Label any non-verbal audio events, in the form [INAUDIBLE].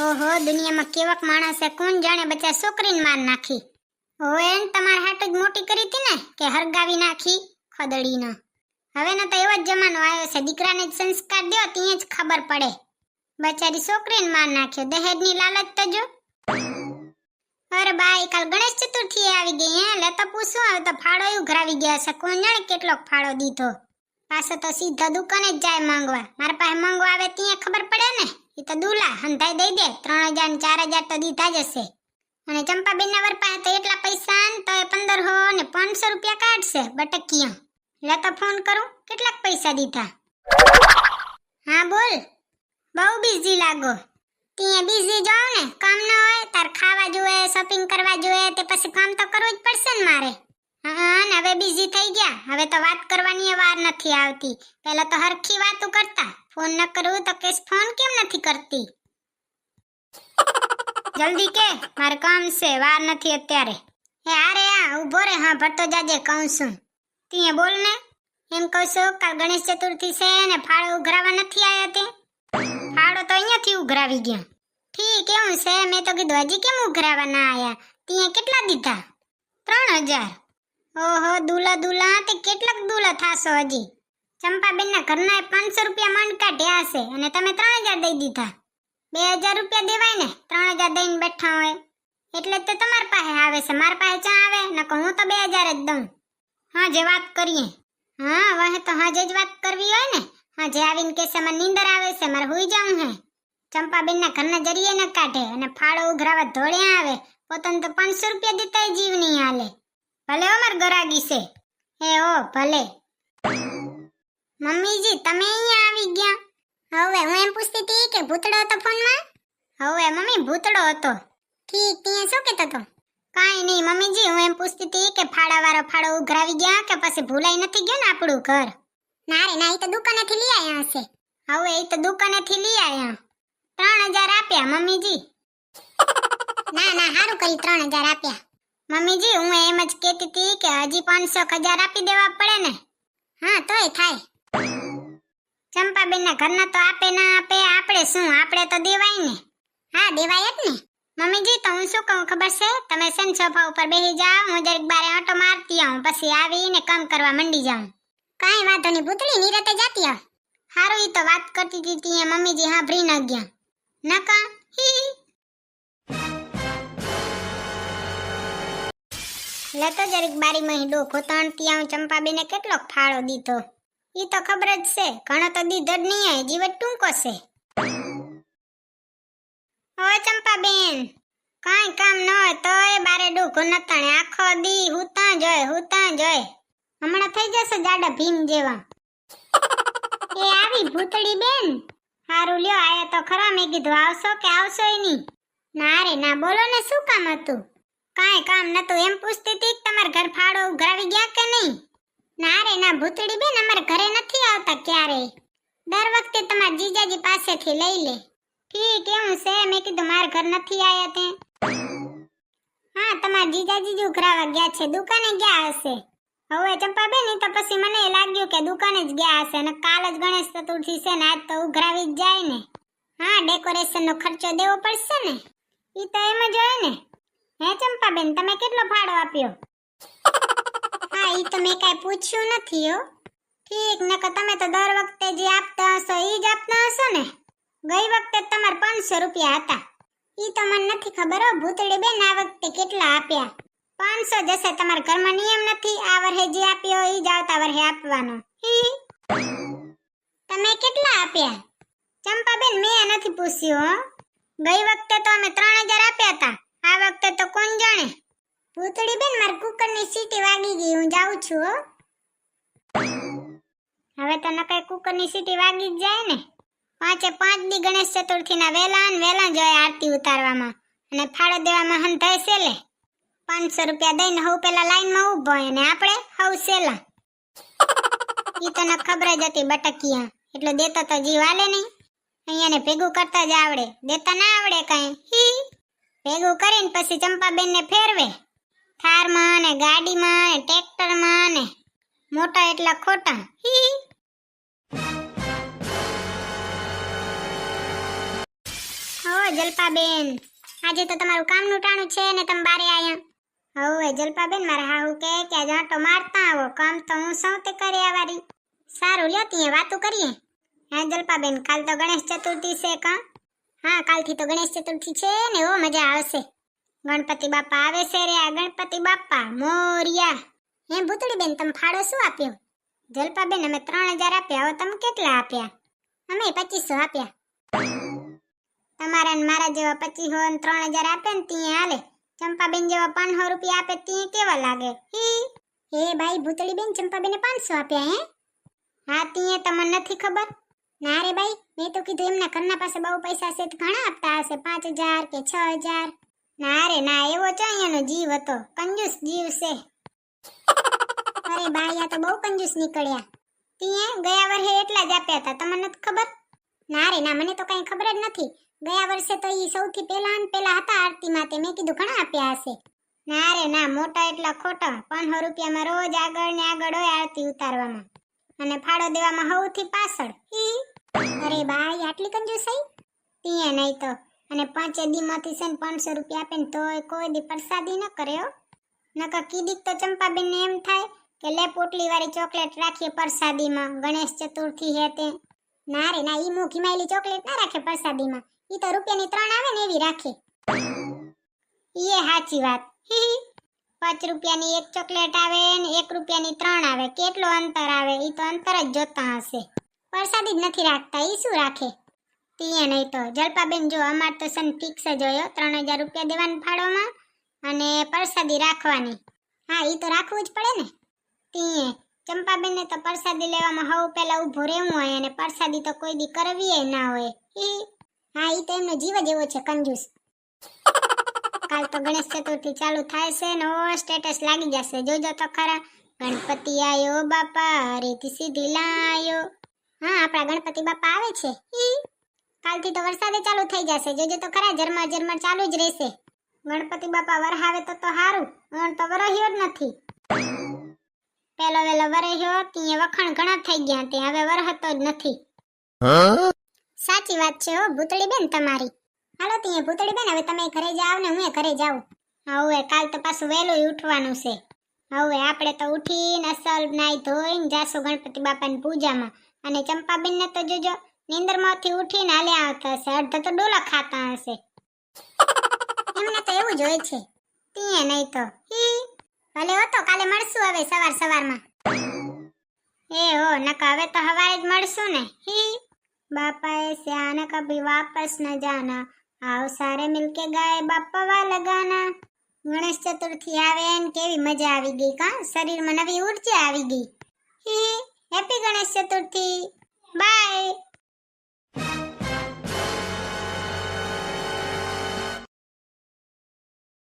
ઓહો, દુનિયામાં કેવક માણસે કોણ જાણે બચ્ચા છોકરીને માર નાખી. ઓએ એને તમારા હાટ જ મોટી કરી હતી ને, કે હરગાવી નાખી ખદડીનો. હવે ને તો એવો જ જમાનો આવ્યો છે, દીકરાને જ સંસ્કાર દ્યો ત્યાં જ ખબર પડે. બચારી છોકરીને માર નાખ્યો, દહેજની લાલચ તો જો. અરે બાઈ, કાલ ગણેશ ચતુર્થી આવી ગઈ હે, લે તો પૂછું, હવે તો ફાળો ય ઉઘરાવી ગયા છે, કોણ જાણે કેટલોક ફાળો દીધો. પાછો તો સીધા દુકાને જ જાય માંગવા. મારા પાસે માંગવા આવે, ત્યાં ખબર પડે ને? એ તો દુલા હંધાઈ દઈ દે, ત્રણ હજાર ચાર હજાર તો દીધા જ હશે. અને ચંપાબેન ના વર પાસે તો એટલા પૈસા ને તો એ પંદર હો ને પાંચસો રૂપિયા કાઢશે બટકિયા. લે તો ફોન કરું, કેટલાક પૈસા દીધા? હા, બોલ. બહુ બિઝી લાગો. ત્યાં બિઝી જાઉં ને, કામ ન હોય, તાર ખાવા જોઈએ શોપિંગ કરવા જોઈએ, તે પછી કામ તો કરવું જ પડશે ને મારે. હા ને હવે બિઝી થઈ ગયા. હવે તો વાત કરવાની વાર નથી આવતી. પહેલા તો હરખી વાતો કરતા. ફોન ન કરવું તો કેસ ફોન કેમ નથી કરતી? જલ્દી કે, મારે કામ છે, વાર નથી અત્યારે. હે આરે આ, ઊભો રે, હા, ભરતો જાજે, કહું છું. તીએ બોલ ને. એમ કહું છું, કાલ ગણેશ ચતુર્થી છે ને ફાળો ઉઘરાવા નથી આયા તે. ફાળો તો અહીંયાથી ઉઘરાવી ગયા. ઠીક, એવું છે. મેં તો કીધું, હજી કેમ ઉઘરાવા ના આયા? તીએ કેટલા દીધા? ત્રણ હજાર. ઓહો, દુલા દુલા તે કેટલાક દુલા થાશો હજી. ચંપાબેનના ઘરના પાંચસો રૂપિયા માંડ કાઢ્યા હશે અને તમે ત્રણ હજાર દઈ દીધા. બે હજાર રૂપિયા દેવાય ને, ત્રણ હજાર દઈને બેઠા હોય. એટલે જ તો તમારી પાસે આવે છે, મારા પાસે ચા આવે, નકર હું તો બે હજાર જ દઉં. હા જે વાત કરીએ. હા વહે તો હાજે જ વાત કરવી હોય ને. હા જે આવીને કહેશે મને નીંદર આવે છે, મારે હુઈ જાઉં હે. ચંપાબેનના ઘરના જરીએ ન કાઢે અને ફાળો ઉઘરાવા ધોળ્યા આવે. પોતાને તો પાંચસો રૂપિયા દેતા જીવ નહીં હાલે. ભલે અમાર ગરાગી છે. હે ઓ ભલે. મમ્મીજી, તમે અહીંયા આવી ગયા? હવે હું એમ પૂછતી હતી કે ભૂતડો હતો ફોનમાં? હવે મમ્મી, ભૂતડો હતો. ઠીક, ત્યાં શું કહેતો હતો? કાંઈ નહીં, મમ્મીજી, હું એમ પૂછતી હતી કે ફાળાવાળો ફાળો ઉઘરાવી ગયા કે પછી ભૂલાઈ નથી ગયો ને આપણું ઘર? ના રે, ના એ તો દુકાનેથી લઈ આવ્યા હશે. હવે એ તો દુકાનેથી લઈ આવ્યા ત્રણ હજાર આપ્યા, મમ્મીજી. ના ના સારું કરી ત્રણ હજાર આપ્યા. મમ્મીજી, હું એમ જ કહેતી હતી કે હજી પાંચસો હજાર આપી દેવા પડે ને. હા, તોય થાય. ચંપાબેનના ઘરના તો આપે ના આપે, આપણે શું? આપણે તો દેવાય ને. હા, દેવાય જ ને. મમ્મીજી, તો હું શું કહું? ખબર છે? તમે સેન સોફા ઉપર બેસી જાઓ, હું જરીક બારે આંટો મારતી આવું, પછી આવીને કામ કરવા મંડી જાઉં. કાંઈ વાંધો નહીં પૂતળી નિરતે જાતી આવ. હારું એ તો વાત કરતી હતી ત્યાં મમ્મીજી સાંભળી ન ગયા નકા હી. લેતો જરીક બારી માં ડોખો તણતી આવું ચંપાબેને કેટલો ફાળો દીધો? ઈ તો ખબર જ છે, ઘણો તો દીધો જ નહીં હોય જીવત ટૂંકો છે. ઓ ચંપાબેન, કાંઈ કામ ન હોય તોય બારે ડોખો નતાણે આખો દી હુતા જોય હુતા જોય હમણાં થઈ જશે જાડા ભીમ જેવા. એ આવી ભૂતળી બેન? હારું લ્યો, આયા તો ખરા મેં કીધું, આવશો કે આવશો નહીં? ના રે, ના, બોલો ને, શું કામ હતું? કાંઈ કામ નતું એમ પૂછતી હતી તમાર ઘર ફાળો ઉઘરાવી ગયા કે નહીં? ના રે, ના ભૂતળી બેન, અમારા ઘરે નથી આવતા ક્યારે દર વખતે તમારા જીજાજી પાસેથી લઈ લે. ઠીક, એવું છે, મેં કીધું મારા ઘર નથી આયા તે. હા, તમારા જીજાજી જ ઉઘરાવા ગયા છે. દુકાને ગયા હશે. હવે ચંપાબેન તો પછી મને લાગ્યું કે દુકાને જ ગયા હશે. અને કાલ જ ગણેશ ચતુર્થી છે ને, આજ તો ઉઘરાવી જ જાય ને. હા ડેકોરેશનનો ખર્ચો દેવો પડશે ને? એ તો એમ જ હોય ને. હે ચંપાબેન તમે કેટલો ફાળો આપ્યો? [LAUGHS] હા ઈ તો મેં કાંઈ પૂછ્યું નથી હો. ઠીક નકર તમે તો દર વખતે જે આપતા હશો ઈ જ આપતા હશો ને? ગઈ વખતે તમારે પાંચસો રૂપિયા હતા. ઈ તો મને નથી ખબર હો ભૂતળી બેન આ વખતે કેટલા આપ્યા. પાંચસો જશે તમારા ઘરમાં નિયમ નથી આ વર્ષે જે આપ્યો ઈ જ આવતા વર્ષે આપવાનો. હી. તમે કેટલા આપ્યા? ચંપાબેન મેં નથી પૂછ્યું હો. ગઈ વખતે તો અમે ત્રણ હજાર આપ્યા હતા. આ વખતે તો કોણ જાણે? ભૂતળી બેન, માર કુકરની સીટી વાગી ગઈ, હું જાઉં છું, હો. હવે તો નકાઈ કુકરની સીટી વાગી જ જાય ને. પાંચે પાંચ દી ગણેશ ચતુર્થીના વેલા ને વેલા જોઈએ આરતી ઉતારવામાં. અને ફાળો દેવામાં હંધાય છે લે પાંચસો રૂપિયા દઈને હવ પેલા લાઈનમાં ઊભો હોય ને આપણે હવ સેલા. ઈ તને ખબર જ હતી બટકિયા. એટલે દેતો તો જીવ હાલે નહીં. અહીંયાને ભેગું કરતા જ આવડે. દેતા ના આવડે કાંઈ. હી. ભેગું કરીને પછી ચંપાબેનને ફેરવે. થારમાં ને ગાડીમાં ને ટ્રેક્ટરમાં ને મોટા એટલા ખોટા. હી જલપાબેન, આજે તો તમારું કામનું ટાણું છે ને તમે બારે આયા. હવે જલપાબેન, મારા હાહુ કે કે આજે આટો મારતા આવો. કામ તો હું સૌતે કરે આવારી. સારું, લ્યો, તીએ વાતું કરીએ. હા, જલપાબેન, કાલ તો ગણેશ ચતુર્થી છે, કા? હા કાલથી તો ગણેશ ચતુર્થી છે ને, ઓ, મજા આવશે. ગણપતિ બાપા આવે છે રે આ ગણપતિ બાપા, મોરિયા. હે ભૂતળી બેન તમે ફાળો શું આપ્યો? જલપાબેન, અમે ત્રણ હજાર આપ્યા, હવે તમે કેટલા આપ્યા? અમે પચીસો આપ્યા. તમારા ને મારા જેવા પચીસો ને ત્રણ હજાર આપે ને ત્યાં હાલે. ચંપાબેન જેવા પાંચસો રૂપિયા આપે ત્યાં કેવા લાગે? હી? હે ભાઈ ભૂતળી બેન ચંપાબેને પાંચસો આપ્યા હે? હા ત્યાં તમને નથી ખબર? ના રે ભાઈ, મેં તો કીધું એમના ઘરના પાસે બહુ પૈસા છે ઘણા આપતા હશે, પાંચ હજાર કે છ હજાર. ના રે, ના, એવો ચો અહીંયાનો જીવ હતો, કંજૂસ જીવ છે. અરે આ તો બહુ કંજૂસ નીકળ્યા. તીએ ગયા વર્ષે એટલા જ આપ્યા હતા, તમને નથી ખબર? ના રે, ના, મને તો કાંઈ ખબર જ નથી. ગયા વર્ષે તો એ સૌથી પહેલા ને પહેલા હતા આરતીમાં તે મેં કીધું ઘણા આપ્યા હશે. ના રે, ના, મોટા એટલા ખોટા પાંચસો રૂપિયામાં રોજ આગળ ને આગળ હોય આરતી ઉતારવામાં. અને ફાળો દેવામાં સૌથી પાછળ હી અરે ભાઈ આટલી કંજૂસાઈ તીએ નહીં તો. અને પાંચે દીમાંથી છે પાંચસો રૂપિયા આપે ને તોય કોઈ દી પ્રસાદી ન કર્યો નકર કીધીક તો ચંપાબેનને એમ થાય કે લે પોટલી વાળી ચોકલેટ રાખીએ પ્રસાદીમાં. ગણેશ ચતુર્થી હે તે. ના રે, ના, ઈ મૂકી માયલી ચોકલેટ ના રાખે પ્રસાદીમાં. ઈ તો રૂપિયાની ત્રણ આવે ને એવી રાખે. ઈએ સાચી વાત. હી. પાંચ રૂપિયાની એક ચોકલેટ આવે ને એક રૂપિયાની ત્રણ આવે. કેટલો અંતર આવે? ઈ તો અંતર જ જોતા હશે. પ્રસાદી જ નથી રાખતા એ શું રાખે? તીએ નહીં તો. જલપાબેન જો અમાર તો સન ફિક્સ જ હોય ત્રણ હજાર રૂપિયા દેવાના ફાળોમાં અને પ્રસાદી રાખવાની. હા એ તો રાખવું જ પડે ને. તીએ ચંપાબેનને તો પ્રસાદી લેવામાં હવ પહેલાં ઊભો રહેવું હોય અને પ્રસાદી તો કોઈ દી કરવી ના હોય. એ હા એ તો એમનો જીવ જ એવો છે, કંજૂસ. કાલ તો ગણેશ ચતુર્થી ચાલુ થાય છે ને ઓ સ્ટેટસ લાગી જશે. જોજો તો ખરા. ગણપતિ આયો બાપા રીતિ સીધી લાયો. હા, આપણા ગણપતિ બાપા આવે છે. કાલથી તો વરસાદે ચાલુ થઈ જશે. જોજો તો ખરા, ઝરમર ઝરમર ચાલુ જ રહેશે. ગણપતિ બાપા વરહાવે તો તો સારું ઓણ તો વરહ્યો જ નથી. પેલો વેલો વરહ્યો ત્યાં વખાણ ઘણા થઈ ગયા, તે હવે વરહતો જ નથી. સાચી વાત છે હો ભૂતળી બેન તમારી. હાલો ત્યાં ભૂતળી બેન હવે તમે ઘરે જાવ ને હું ઘરે જાઉં. હવે કાલ તો પાછું વહેલું ઉઠવાનું છે. હવે આપણે તો ઉઠીને અસલ નાઈ ધોઈને જાશું ગણપતિ બાપાની પૂજામાં. અને ચંપાબેનને તો જોજો, નીંદરમાંથી ઉઠીને હાલ્યા આવતા હશે. અડધા તો ડોલા ખાતા હશે. એમને તો એવું જ હોય છે. તીએ નહીં તો. હી ભલે હો તો કાલે મળશું હવે સવાર સવારમાં. એ હો નકા હવે તો હવારે જ મળશું ને. હી બાપા એસે આના કભી વાપસ ન જાના. આવ સારે મિલકે ગાય બાપા લગાના. ગાના ગણેશ ચતુર્થી આવે એમ કેવી મજા આવી ગઈ, કા? શરીરમાં નવી ઊર્જા આવી ગઈ. Hi happy Ganesh Chaturthi bye